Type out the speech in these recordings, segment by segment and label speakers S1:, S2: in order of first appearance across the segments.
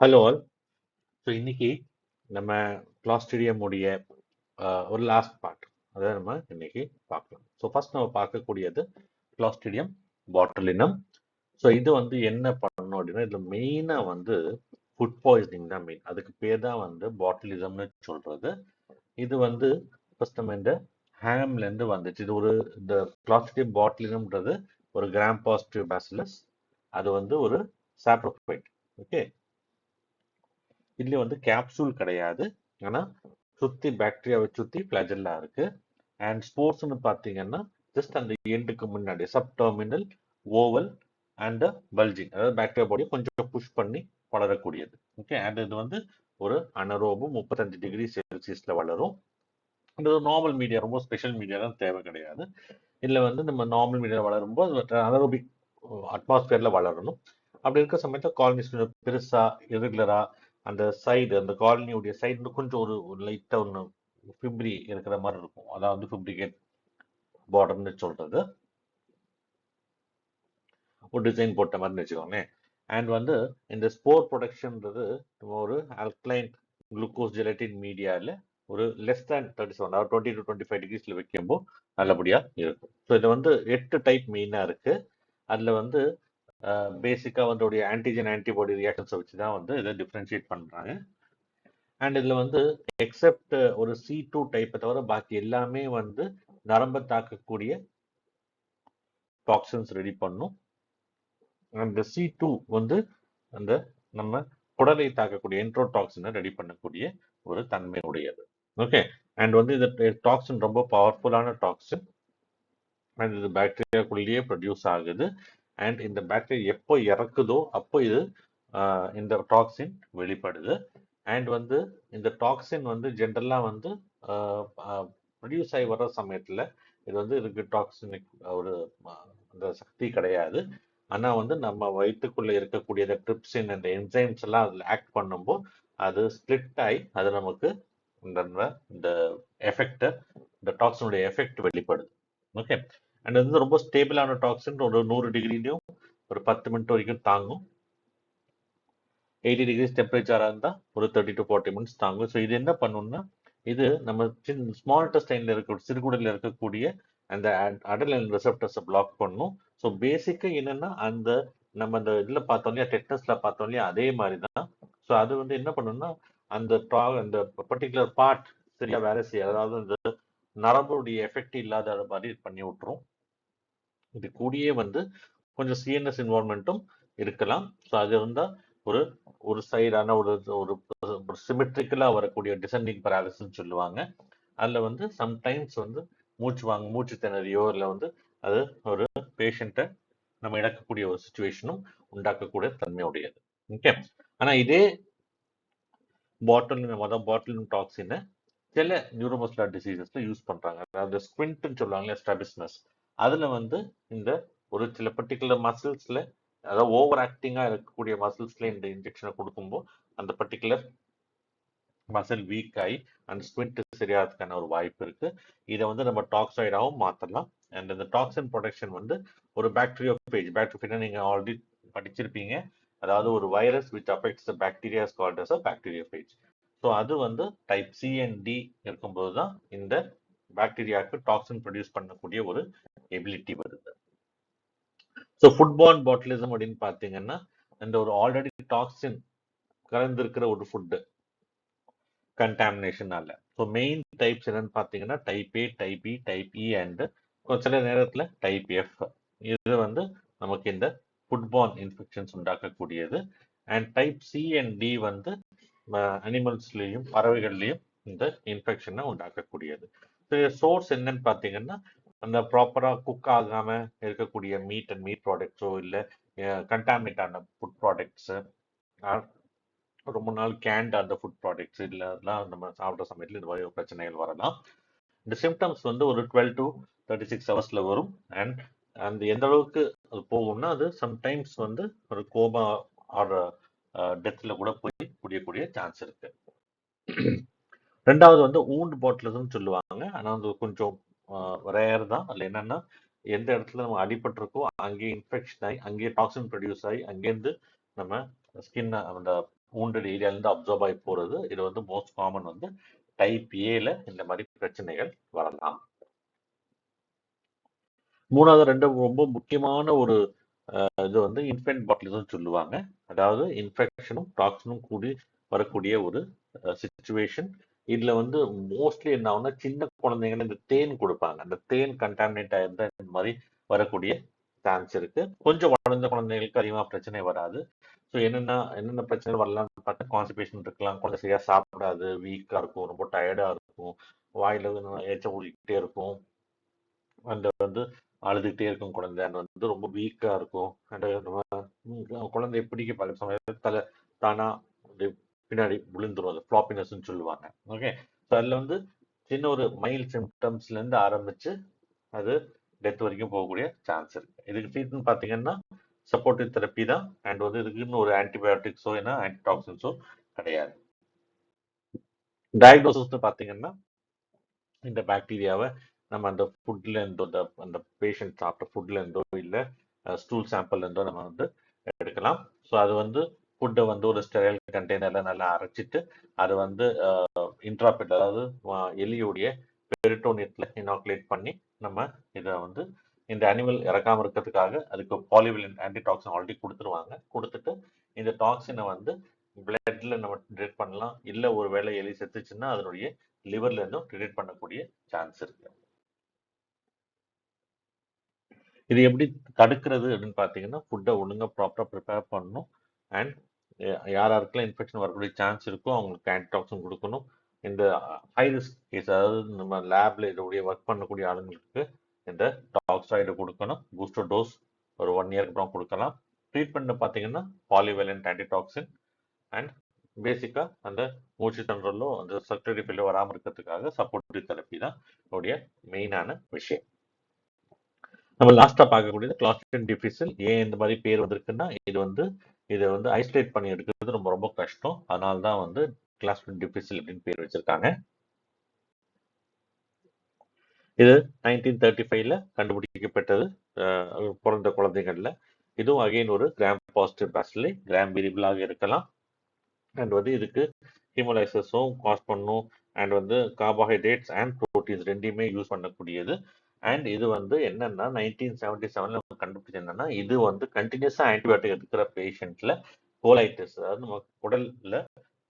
S1: Hello all. So இன்னைக்கு நம்ம கிளாஸ்டீடியம் உடைய ஒரு லாஸ்ட் பார்ட் அதை நம்ம இன்னைக்கு பார்க்கலாம். ஸோ ஃபர்ஸ்ட் நம்ம பார்க்கக்கூடியது கிளாஸ்டீடியம் பாட்டிலினம் ஸோ இது வந்து என்ன பண்ணணும் அப்படின்னா இதில் மெயினாக வந்து ஃபுட் பாய்சனிங் தான் மெயின் அதுக்கு பேர் தான் வந்து பாட்டிலிசம்னு சொல்கிறது இது வந்து ஃபர்ஸ்ட் நம்ம இந்த ஹேம்லேருந்து வந்துச்சு. இது ஒரு இந்த கிளாஸ்டீடியம் பாட்டிலினம்ன்றது ஒரு கிராம் பாசிட்டிவ் பேசிலஸ் அது வந்து ஒரு சாப்ரோஃபைட் ஓகே இதுல வந்து கேப்சூல் கிடையாது. ஆனா சுத்தி பாக்டீரியாவை சுத்தி பிளஜல்லா இருக்கு. அண்ட் ஸ்போர்ட்ஸ்னு பார்த்தீங்கன்னா ஜஸ்ட் அந்த எண்டுக்கு முன்னாடி சப்டர்மினல் ஓவல் அண்ட் பல்ஜிங் அதாவது பாக்டீரியா பாடி கொஞ்சம் புஷ் பண்ணி வளரக்கூடியது. ஓகே அண்ட் இது வந்து ஒரு அனரோபு முப்பத்தஞ்சு டிகிரி செல்சியஸ்ல வளரும். இது நார்மல் மீடியா ரொம்ப ஸ்பெஷல் மீடியா தான் தேவை கிடையாது. இதில் வந்து நம்ம நார்மல் மீடியா வளரும்போது அனரோபிக் அட்மாஸ்பியர்ல uh, வளரணும். அப்படி இருக்க சமயத்தில் காலனிஸ் கொஞ்சம் பெருசா இரெகுலரா அந்த சைடு அந்த காலனியுடைய சைடு கொஞ்சம் ஒரு லைட்டாக ஒன்று ஃபிப்ரி இருக்கிற மாதிரி இருக்கும். அதாவது ஃபிப்ரிகேட் பார்டர்னு சொல்கிறது ஒரு டிசைன் போட்ட மாதிரி வச்சுக்கோங்களேன். அண்ட் வந்து இந்த ஸ்போர் ப்ரொடக்ஷன்ன்றது ஒரு அல்க்ளைன் குளுக்கோஸ் ஜெலட்டின் மீடியாவில் ஒரு less than thirty seven or twenty two twenty five டிகிரிஸில் வைக்கும்போது நல்லபடியாக இருக்கும். ஸோ இது வந்து எட்டு டைப் மெயினாக இருக்குது அதில் வந்து பேசிக்காக வந்து ஆன்டிஜன் ஆன்டிபாடி ரியாக்ஷன்ஸை வச்சு தான் வந்து இதை டிஃப்ரென்ஷியேட் பண்ணுறாங்க அண்ட் இதில் வந்து எக்ஸப்ட் ஒரு சி டூ டைப்பை தவிர பாக்கி எல்லாமே வந்து நரம்பை தாக்கக்கூடிய டாக்ஸின்ஸ் ரெடி பண்ணும். அந்த சி டூ வந்து அந்த நம்ம குடலை தாக்கக்கூடிய என்ட்ரோடாக்சினை ரெடி பண்ணக்கூடிய ஒரு தன்மை உடையது. ஓகே அண்ட் வந்து இந்த டாக்ஸின் ரொம்ப பவர்ஃபுல்லான டாக்ஸின் அண்ட் இது பாக்டீரியாக்குள்ளேயே ப்ரொடியூஸ் ஆகுது. அண்ட் இந்த பாக்டீரியா எப்போ இறக்குதோ அப்போ இது இந்த டாக்ஸின் வெளிப்படுது. அண்ட் வந்து இந்த டாக்ஸின் வந்து ஜென்ரலாக வந்து ப்ரொடியூஸ் ஆகி வர்ற சமயத்தில் இது வந்து இதுக்கு டாக்ஸினிக் ஒரு அந்த சக்தி கிடையாது. ஆனால் வந்து நம்ம வயிற்றுக்குள்ளே இருக்கக்கூடிய இந்த ட்ரிப்ஸின் இந்த என்சைம்ஸ் எல்லாம் அதில் ஆக்ட் பண்ணும்போது அது ஸ்ப்ளிட் ஆகி அது நமக்கு இந்த இந்த இந்த டாக்ஸினுடைய எஃபெக்ட் வெளிப்படுது. ஓகே அண்ட் வந்து ரொம்ப ஸ்டேபிளான டாக்ஸின் ஒரு நூறு டிகிரிலையும் ஒரு பத்து மினிட் வரைக்கும் தாங்கும். எயிட்டி டிகிரிஸ் டெம்பரேச்சராக இருந்தால் ஒரு தேர்ட்டி டு ஃபார்ட்டி மினிட்ஸ் தாங்கும். ஸோ இது என்ன பண்ணும்னா இது நம்ம சின்ன ஸ்மால் டெஸ்டைனில் இருக்க சிறுகுடலில் இருக்கக்கூடிய அந்த அடலின் ரிசப்டர்ஸை பிளாக் பண்ணும். ஸோ பேசிக்காக என்னென்னா அந்த நம்ம அந்த இதில் பார்த்தோம் இல்லையா டெட்டஸில் பார்த்தோம் இல்லையா அதே மாதிரி தான் ஸோ அது வந்து என்ன பண்ணணும்னா அந்த டா அந்த பர்டிகுலர் பார்ட் சரியா வேலை செய்யாது. அதாவது அந்த நரம்புடைய எஃபெக்ட் இல்லாத மாதிரி பண்ணி விட்டுரும். இது கூடியே வந்து கொஞ்சம் சிஎன்எஸ் இன்வால்மெண்ட்டும் இருக்கலாம். ஸோ அது இருந்தால் ஒரு ஒரு சைடான ஒரு ஒரு ஒரு சிமெட்ரிக்கலாக வரக்கூடிய டிசெண்டிங் பேராலிசிஸ் சொல்லுவாங்க. அதில் வந்து சம்டைம்ஸ் வந்து மூச்சு வாங்க மூச்சு திணறியோ இல்லை வந்து அது ஒரு பேஷண்ட்டை நம்ம இழக்கக்கூடிய ஒரு சுச்சுவேஷனும் உண்டாக்கக்கூடிய தன்மையுடையது ஓகே ஆனால் இதே பாட்டில் மொதல் பாட்டில் டாக்ஸினை சில நியூரோமஸ்லா டிசீசஸ்ல யூஸ் பண்றாங்க. அதாவது ஸ்குவிண்ட்னு சொல்லுவாங்க ஸ்டாபிஸ்னஸ் அதில் வந்து இந்த ஒரு சில பர்டிகுலர் மசில்ஸில் அதாவது ஓவர் ஆக்டிங்காக இருக்கக்கூடிய மசில்ஸில் இந்த இன்ஜெக்ஷனை கொடுக்கும்போது அந்த பர்டிகுலர் மசில் வீக் ஆகி அந்த ஸ்குவிண்ட் சரியாகிறதுக்கான ஒரு வாய்ப்பு இருக்கு. இதை வந்து நம்ம டாக்ஸைடாகவும் மாற்றலாம் அண்ட் இந்த டாக்ஸின் ப்ரொடக்ஷன் வந்து ஒரு பாக்டீரியா பேஜ் பாக்டீரியா நீங்கள் ஆல்ரெடி படிச்சிருப்பீங்க. அதாவது ஒரு virus which affects the bacteria called as a bacteria phage so அது வந்து டைப் சி அண்ட் டி இருக்கும்போது தான் இந்த பாக்டீரியாவுக்கு டாக்ஸின் ப்ரொடியூஸ் பண்ணக்கூடிய ஒரு எபிலிட்டி வருது. ஸோ ஃபுட்பால் பாட்டிலிசம் அப்படின்னு பார்த்தீங்கன்னா இந்த ஒரு ஆல்ரெடி டாக்ஸின் கலந்திருக்கிற ஒரு ஃபுட்டு கண்டாமினேஷனால ஸோ மெயின் டைப்ஸ் என்னன்னு பார்த்தீங்கன்னா type A type E type E and சில நேரத்தில் டைப் எஃப் இது வந்து நமக்கு இந்த foodborne infections உண்டாக்கக்கூடியது. And type C and D வந்து அனிமல்ஸ்லேயும் பறவைகள்லையும் இந்த இன்ஃபெக்ஷனை உண்டாக்கக்கூடியது. சோர்ஸ் என்னன்னு பார்த்தீங்கன்னா அந்த ப்ராப்பராக குக் ஆகாம இருக்கக்கூடிய மீட் அண்ட் மீட் ப்ராடக்ட்ஸோ இல்லை கண்டாமினேட் ஆன ஃபுட் ப்ராடக்ட்ஸு ரொம்ப நாள் கேண்ட் அந்த ஃபுட் ப்ராடக்ட்ஸ் இல்லைலாம் நம்ம சாப்பிட்ற சமயத்தில் இந்த மாதிரி பிரச்சனைகள் வரலாம். இந்த சிம்டம்ஸ் வந்து ஒரு டுவெல் டு தேர்ட்டி சிக்ஸ் ஹவர்ஸில் வரும். அண்ட் அந்த எந்த அளவுக்கு அது போகும்னா அது சம்டைம்ஸ் வந்து ஒரு கோமா ஆர் டெத்தில் கூட போய் முடியக்கூடிய சான்ஸ் இருக்குது ரெண்டாவது வந்து ஊண்டு பாட்டிலிசம் சொல்லுவாங்க. ஆனால் அது கொஞ்சம் ரேர் தான். அதில் என்னன்னா எந்த இடத்துல நம்ம அடிபட்டிருக்கோ அங்கேயே இன்ஃபெக்ஷன் ஆகி அங்கேயே டாக்ஸின் ப்ரொடியூஸ் ஆகி அங்கேருந்து நம்ம ஸ்கின் அந்த ஊண்டட் ஏரியாலேருந்து அப்சர்வ் ஆகி போகிறது இது வந்து மோஸ்ட் காமன் வந்து டைப் ஏல இந்த மாதிரி பிரச்சனைகள் வரலாம். மூணாவது ரெண்டு ரொம்ப முக்கியமான ஒரு அஹ், இது வந்து இன்ஃபென்ட் பாட்டிலிசம் சொல்லுவாங்க. அதாவது இன்ஃபெக்ஷனும் டாக்ஸினும் கூடி வரக்கூடிய ஒரு சுச்சுவேஷன் இதுல வந்து மோஸ்ட்லி என்ன ஆகும்னா சின்ன குழந்தைங்க இந்த தேன் கொடுப்பாங்க. அந்த தேன் கண்டாமினேட் ஆயிருந்தா இந்த மாதிரி வரக்கூடிய சான்ஸ் இருக்கு. கொஞ்சம் வளர்ந்த குழந்தைங்களுக்கு அதிகமாக பிரச்சனை வராது. ஸோ என்னென்ன என்னென்ன பிரச்சனை வரலாம்னு பார்த்தா கான்ஸ்டிபேஷன் இருக்கலாம். குழந்தை சரியா சாப்பிடாது வீக்காக இருக்கும் ரொம்ப டயர்டாக இருக்கும். வாயில ஏச்ச ஊழிக்கிட்டே இருக்கும். அந்த வந்து அழுதுகிட்டே இருக்கும் குழந்தை. அந்த வந்து ரொம்ப வீக்காக இருக்கும். அந்த நம்ம குழந்தைய பிடிக்க சமயத்தில் தலை தானா பின்னாடி விழுந்துரும் அது ஃப்ளாப்பினஸ்ன்னு சொல்லுவாங்க. ஓகே ஸோ அதில் வந்து சின்ன ஒரு மைல்ட் சிம்டம்ஸ்லேருந்து ஆரம்பித்து அது டெத் வரைக்கும் போகக்கூடிய சான்ஸ் இருக்குது இதுக்கு ட்ரீட்மெண்ட் பார்த்தீங்கன்னா சப்போர்ட்டிவ் தெரப்பி தான். அண்ட் வந்து இதுக்குன்னு ஒரு ஆன்டிபயோட்டிக்ஸோ என்ன ஆன்டிடாக்சின்ஸோ கிடையாது. டயக்னோசிஸ் பார்த்தீங்கன்னா இந்த பாக்டீரியாவை நம்ம அந்த ஃபுட்லேருந்தோ இந்த அந்த அந்த பேஷண்ட் சாப்பிட்ட ஃபுட்லேருந்தோ இல்லை ஸ்டூல் சாம்பிள்லேருந்தோ நம்ம வந்து எடுக்கலாம். ஸோ அது வந்து ஃபுட்டை வந்து ஒரு ஸ்டெரைல் கண்டெய்னர்ல நல்லா அரைச்சிட்டு அது வந்து இன்ட்ராபிட் அதாவது எலியுடைய பெரிட்டோனியத்தில் இனாக்குலேட் பண்ணி நம்ம இதை வந்து இந்த அனிமல் இறக்காம இருக்கிறதுக்காக அதுக்கு பாலிவிலின் ஆன்டிடாக்சின் ஆல்ரெடி கொடுத்துருவாங்க. கொடுத்துட்டு இந்த டாக்ஸினை வந்து பிளட்ல நம்ம டிடெக்ட் பண்ணலாம். இல்லை ஒரு வேளை எலி செத்துச்சுன்னா அதனுடைய லிவர்ல இருந்தும் டிடெக்ட் பண்ணக்கூடிய சான்ஸ் இருக்கு. இது எப்படி தடுக்கிறது அப்படின்னு பார்த்தீங்கன்னா ஃபுட்டை ஒழுங்காக ப்ராப்பராக ப்ரிப்பேர் பண்ணணும். அண்ட் யார் யாருக்கெல்லாம் இன்ஃபெக்ஷன் வரக்கூடிய சான்ஸ் இருக்கோ அவங்களுக்கு ஆன்டிடாக்சின் கொடுக்கணும். இந்த ஹை ரிஸ்க் கேஸ் அதாவது நம்ம லேப்ல இதோடைய ஒர்க் பண்ணக்கூடிய ஆளுங்களுக்கு இந்த டாக்ஸாய்டு கொடுக்கணும். பூஸ்டர் டோஸ் ஒரு ஒன் இயர்க்கு அப்புறம் கொடுக்கலாம். ட்ரீட்மெண்ட் பார்த்தீங்கன்னா பாலிவெலன்ட் ஆன்டிடாக்சின் அண்ட் பேசிக்காக அந்த மூச்சு தண்டலோ அந்த சர்க்கரை பில்லோ வராமல் இருக்கிறதுக்காக சப்போர்ட்டிவ் தெரப்பி தான் உடைய மெயினான விஷயம். நம்ம லாஸ்டா பார்க்கக்கூடியது கிளாஸ்டின் டிஃபிசல் ஏன் இந்த மாதிரி பேர் வந்திருக்குன்னா இது வந்து இதை வந்து ஐசோலேட் பண்ணி எடுக்கிறது ரொம்ப ரொம்ப கஷ்டம். அதனால தான் வந்து கிளாஸ்டின் டிஃபிசில் அப்படின்னு பேர் வச்சிருக்காங்க. இது நைன்டீன் தேர்ட்டி ஃபைவ்ல கண்டுபிடிக்கப்பட்டது பிறந்த குழந்தைகள்ல. இதுவும் அகைன் ஒரு கிராம் பாசிட்டிவ் பேசிலே கிராம் விரிபிளாக இருக்கலாம். அண்ட் வந்து இதுக்கு ஹீமோலைசஸும் காஸ் பண்ணும் அண்ட் வந்து கார்போஹைட்ரேட்ஸ் அண்ட் ப்ரோட்டீன்ஸ் ரெண்டையுமே யூஸ் பண்ணக்கூடியது. அண்ட் இது வந்து என்னன்னா நைன்டீன் செவன்டி செவன்ல கண்டுபிடிச்சது என்னன்னா இது வந்து கண்டினியூஸா ஆன்டிபயோட்டிக் எடுக்கிற பேஷண்ட்ல கோலைட்டிஸ் அதாவது நம்ம குடல்ல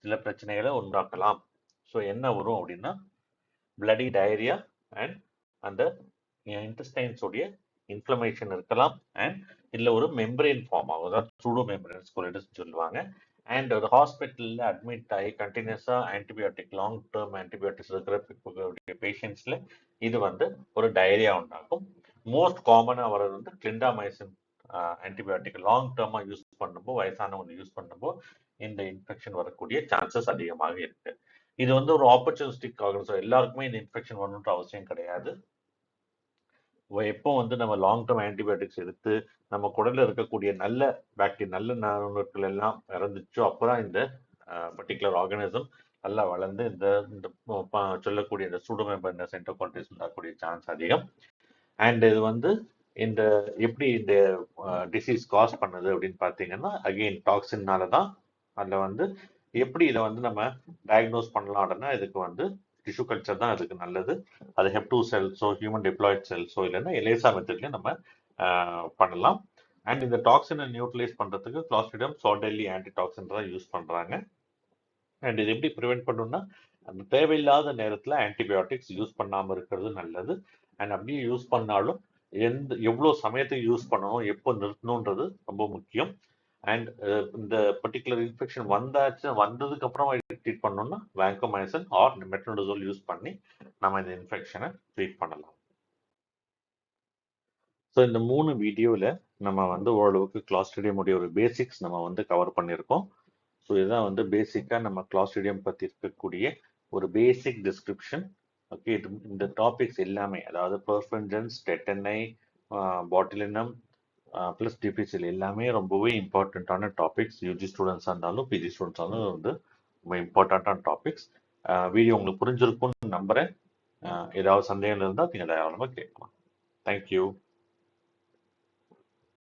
S1: சில பிரச்சனைகளை உண்டாக்கலாம். ஸோ என்ன வரும் அப்படின்னா பிளடி டயரியா அண்ட் அந்த இன்டஸ்டைன்ஸுடைய இன்ஃப்ளமேஷன் இருக்கலாம். அண்ட் இதில் ஒரு மெம்பரேன் ஃபார்ம் ஆகும். அதாவது சூடோ மெம்பரேன் கோலைட்டிஸ் சொல்லுவாங்க. அண்ட் ஒரு ஹாஸ்பிட்டலில் அட்மிட் ஆகி கண்டினியூஸாக ஆன்டிபயோட்டிக் லாங் டேர்ம் ஆன்டிபயோட்டிக்ஸ் இருக்கிற பேஷண்ட்ஸில் இது வந்து ஒரு டயரியா உண்டாகும். மோஸ்ட் காமனாக வர்றது வந்து கிளிண்டாமைசின் ஆன்டிபயோட்டிக் லாங் டேர்மாக யூஸ் பண்ணும்போது வயசானவங்க யூஸ் பண்ணும்போது இந்த இன்ஃபெக்ஷன் வரக்கூடிய சான்சஸ் அதிகமாக இருக்கு. இது வந்து ஒரு ஆப்பர்ச்சுனிஸ்டிக் ஆர்கனிசம் எல்லாருக்குமே இந்த இன்ஃபெக்ஷன் வரணுன்ற அவசியம் கிடையாது. எப்போ வந்து நம்ம லாங் டேர்ம் ஆன்டிபயோட்டிக்ஸ் எடுத்து நம்ம குடல்ல இருக்கக்கூடிய நல்ல பாக்டீரியா நல்ல நுண்ணுக்கள் எல்லாம் இறந்துச்சோ அப்புறம் இந்த பர்டிகுலர் ஆர்கானிசம் நல்லா வளர்ந்து இந்த இந்த சொல்லக்கூடிய இந்த சூடோமெம்பர்ன சென்டோகால்டிஸ் உண்டாகக்கூடிய சான்ஸ் அதிகம். அண்ட் இது வந்து இந்த எப்படி இந்த டிசீஸ் காஸ் பண்ணுது அப்படின்னு பார்த்தீங்கன்னா அகெயின் டாக்ஸின்னால தான் அதில் வந்து எப்படி இதை வந்து நம்ம டயக்னோஸ் பண்ணலாம் அப்படின்னா இதுக்கு வந்து டிஷ்யூ கல்ச்சர் தான் அதுக்கு நல்லது. அது ஹெப் டூ செல்ஸோ ஹியூமன் டிப்ளாய்ட் செல்ஸோ இல்லைன்னா எலேசா மெத்தட்லேயும் நம்ம பண்ணலாம். அண்ட் இந்த டாக்ஸினை நியூட்ரலைஸ் பண்ணுறதுக்கு கிளாஸ்டிடம் சால்டெல்லி ஆன்டி டாக்ஸின் தான் யூஸ் பண்ணுறாங்க அண்ட் இது எப்படி ப்ரிவெண்ட் பண்ணணும்னா அந்த தேவையில்லாத நேரத்தில் ஆன்டிபயோட்டிக்ஸ் யூஸ் பண்ணாமல் இருக்கிறது நல்லது. அண்ட் அப்படியே யூஸ் பண்ணாலும் எந்த எவ்வளோ சமயத்துக்கு யூஸ் பண்ணணும் எப்போ நிறுத்தணுன்றது ரொம்ப முக்கியம். அண்ட் uh, இந்த பர்டிகுலர் இன்ஃபெக்ஷன் வந்தாச்சு வந்ததுக்கு அப்புறம் ட்ரீட் பண்ணோம்னா வேங்கோமைசன் ஆர் மெட்ரோடோசோல் யூஸ் பண்ணி நம்ம இந்த இன்ஃபெக்ஷனை ட்ரீட் பண்ணலாம். ஸோ இந்த மூணு வீடியோவில் நம்ம வந்து ஓரளவுக்கு கிளாஸ்டிடியம் உடைய ஒரு பேசிக்ஸ் நம்ம வந்து கவர் பண்ணியிருக்கோம். ஸோ இதுதான் வந்து பேசிக்காக நம்ம கிளாஸ்டிடியம் பற்றி இருக்கக்கூடிய ஒரு பேசிக் டிஸ்கிரிப்ஷன் ஓகே இது இந்த டாபிக்ஸ் எல்லாமே அதாவது பர்ஃபென்ஜன்ஸ் டெட்டனை பாட்டிலினம் ப்ளஸ் டிபிசில் எல்லாமே ரொம்பவே இம்பார்ட்டண்ட்டான டாபிக்ஸ் யூஜி ஸ்டூடெண்ட்ஸாக இருந்தாலும் பிஜி ஸ்டூடெண்ட்ஸாக வந்து ரொம்ப இம்பார்ட்டண்ட்டான டாபிக்ஸ் வீடியோ உங்களுக்கு புரிஞ்சிருக்கும்னு நம்புகிறேன் ஏதாவது சந்தேகம் இருந்தால் நீங்கள் தாராளமாக கேட்கலாம். தேங்க்யூ